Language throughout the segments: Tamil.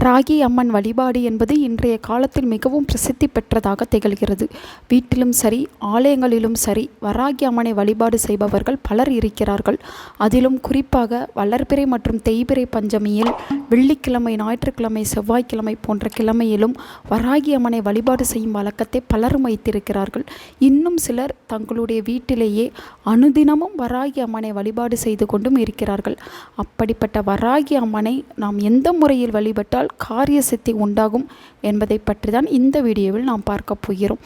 வராகி அம்மன் வழிபாடு என்பது இன்றைய காலத்தில் மிகவும் பிரசித்தி பெற்றதாக திகழ்கிறது. வீட்டிலும் சரி ஆலயங்களிலும் சரி வராகி அம்மனை வழிபாடு செய்பவர்கள் பலர் இருக்கிறார்கள். அதிலும் குறிப்பாக வளர்பிறை மற்றும் தேய்பிறை பஞ்சமியில் வெள்ளிக்கிழமை ஞாயிற்றுக்கிழமை செவ்வாய்க்கிழமை போன்ற கிழமையிலும் வராகி அம்மனை வழிபாடு செய்யும் வழக்கத்தை பலரும் வைத்திருக்கிறார்கள். இன்னும் சிலர் தங்களுடைய வீட்டிலேயே அனுதினமும் வராகி அம்மனை வழிபாடு செய்து கொண்டும் இருக்கிறார்கள். அப்படிப்பட்ட வராகி அம்மனை நாம் எந்த முறையில் வழிபட்டால் காரிய சித்தி உண்டாகும் என்பதை பற்றி தான் இந்த வீடியோவில் நாம் பார்க்க போகிறோம்.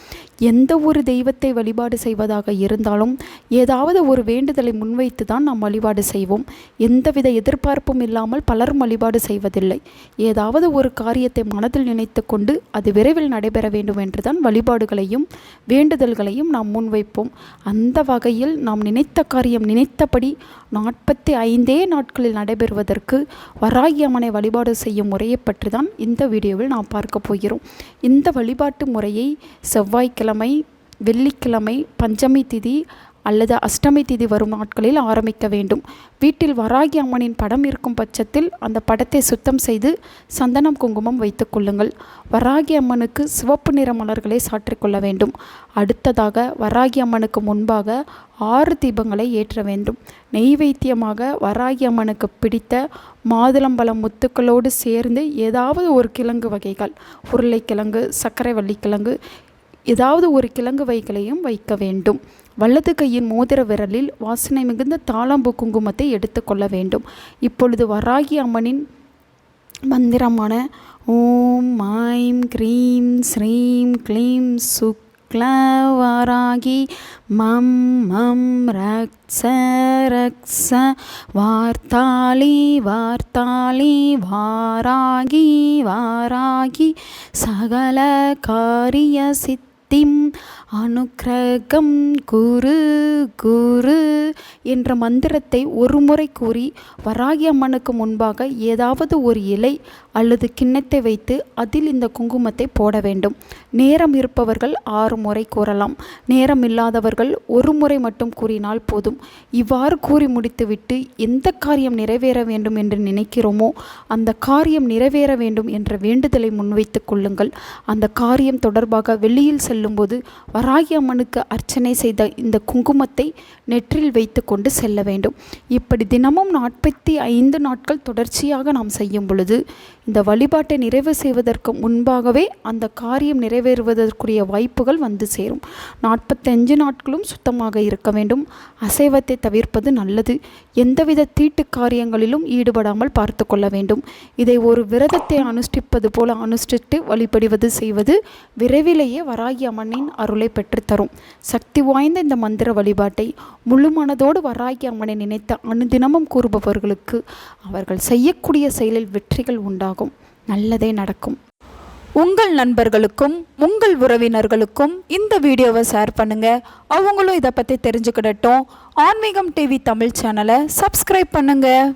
எந்த ஒரு தெய்வத்தை வழிபாடு செய்வதாக இருந்தாலும் ஏதாவது ஒரு வேண்டுதலை முன்வைத்து தான் நாம் வழிபாடு செய்வோம். எந்தவித எதிர்பார்ப்பும் இல்லாமல் பலரும் வழிபாடு செய்வதில்லை. ஏதாவது ஒரு காரியத்தை மனதில் நினைத்து கொண்டு அது விரைவில் நடைபெற வேண்டும் என்று தான் வழிபாடுகளையும் வேண்டுதல்களையும் நாம் முன்வைப்போம். அந்த வகையில் நாம் நினைத்த காரியம் நினைத்தபடி நாற்பத்தி ஐந்தே நாட்களில் நடைபெறுவதற்கு வராகி அம்மனை வழிபாடு செய்யும் முறையை பற்றி தான் இந்த வீடியோவில் நாம் பார்க்க போகிறோம். இந்த வழிபாட்டு முறையை செவ்வாய்க்கிழமை வெள்ளிக்கிழமை பஞ்சமி திதி அல்லது அஷ்டமி திதி வரும் நாட்களில் ஆரம்பிக்க வேண்டும். வீட்டில் வராகி அம்மனின் படம் இருக்கும் பட்சத்தில் அந்த படத்தை சுத்தம் செய்து சந்தனம் குங்குமம் வைத்துக் கொள்ளுங்கள். வராகி அம்மனுக்கு சிவப்பு நிற மலர்களை சாற்றிக்கொள்ள வேண்டும். அடுத்ததாக வராகி அம்மனுக்கு முன்பாக ஆறு தீபங்களை ஏற்ற வேண்டும். நெய்வேத்தியமாக வராகி அம்மனுக்கு பிடித்த மாதுளம்பழம் முத்துக்களோடு சேர்ந்து ஏதாவது ஒரு கிழங்கு வகைகள். உருளைக்கிழங்கு சர்க்கரை வள்ளிக்கிழங்கு ஏதாவது ஒரு கிழங்கு வைகளையும் வைக்க வேண்டும். வலது கையின் மோதிர விரலில் வாசனை மிகுந்த தாளாம்பூ குங்குமத்தை எடுத்துக்கொள்ள வேண்டும். இப்பொழுது வராகி அம்மனின் மந்திரமான ஓம் ஐம் க்ரீம் ஸ்ரீம் க்ளீம் சுக்லவராகி மம் மம் ரக்ஸ ரக்ஸ வார்த்தாளி வார்த்தாளி வாராகி வாராகி சகல காரிய திம் அனுக்கிரகம் குரு குரு என்ற மந்திரத்தை ஒரு முறை கூறி வராகி அம்மனுக்கு முன்பாக ஏதாவது ஒரு இலை அல்லது கிண்ணத்தை வைத்து அதில் இந்த குங்குமத்தை போட வேண்டும். நேரம் இருப்பவர்கள் ஆறு முறை கூறலாம். நேரம் இல்லாதவர்கள் ஒரு முறை மட்டும் கூறினால் போதும். இவ்வாறு கூறி முடித்துவிட்டு எந்த காரியம் நிறைவேற வேண்டும் என்று நினைக்கிறோமோ அந்த காரியம் நிறைவேற வேண்டும் என்ற வேண்டுதலை முன்வைத்துக் கொள்ளுங்கள். அந்த காரியம் தொடர்பாக வெளியில் செல்லும்போது வராகி அம்மனுக்கு அர்ச்சனை செய்த இந்த குங்குமத்தை நெற்றில் வைத்து கொண்டு செல்ல வேண்டும். இப்படி தினமும் நாற்பத்தி ஐந்து நாட்கள் தொடர்ச்சியாக நாம் செய்யும் பொழுது இந்த வழிபாட்டை நிறைவு செய்வதற்கு முன்பாகவே அந்த காரியம் நிறைவேறுவதற்குரிய வாய்ப்புகள் வந்து சேரும். நாற்பத்தஞ்சு நாட்களும் சுத்தமாக இருக்க வேண்டும். அசைவத்தை தவிர்ப்பது நல்லது. எந்தவித தீட்டு காரியங்களிலும் ஈடுபடாமல் பார்த்து கொள்ள வேண்டும். இதை ஒரு விரதத்தை அனுஷ்டிப்பது போல அனுஷ்டித்து வழிபடுவது செய்வது விரைவிலேயே வராகி அம்மனின் அருளை பெற்றுத்தரும். சக்தி வாய்ந்த இந்த மந்திர வழிபாட்டை முழு மனதோடு வராகி அம்மனை நினைத்த அனுதினமும் கூறுபவர்களுக்கு அவர்கள் செய்யக்கூடிய செயலில் வெற்றிகள் உண்டாகும். நல்லதே நடக்கும். உங்கள் நண்பர்களுக்கும் உங்கள் உறவினர்களுக்கும் இந்த வீடியோவை ஷேர் பண்ணுங்க. அவங்களும் இதை பற்றி தெரிஞ்சுக்கிடட்டும். ஆன்மீகம் டிவி தமிழ் சேனலை சப்ஸ்கிரைப் பண்ணுங்கள்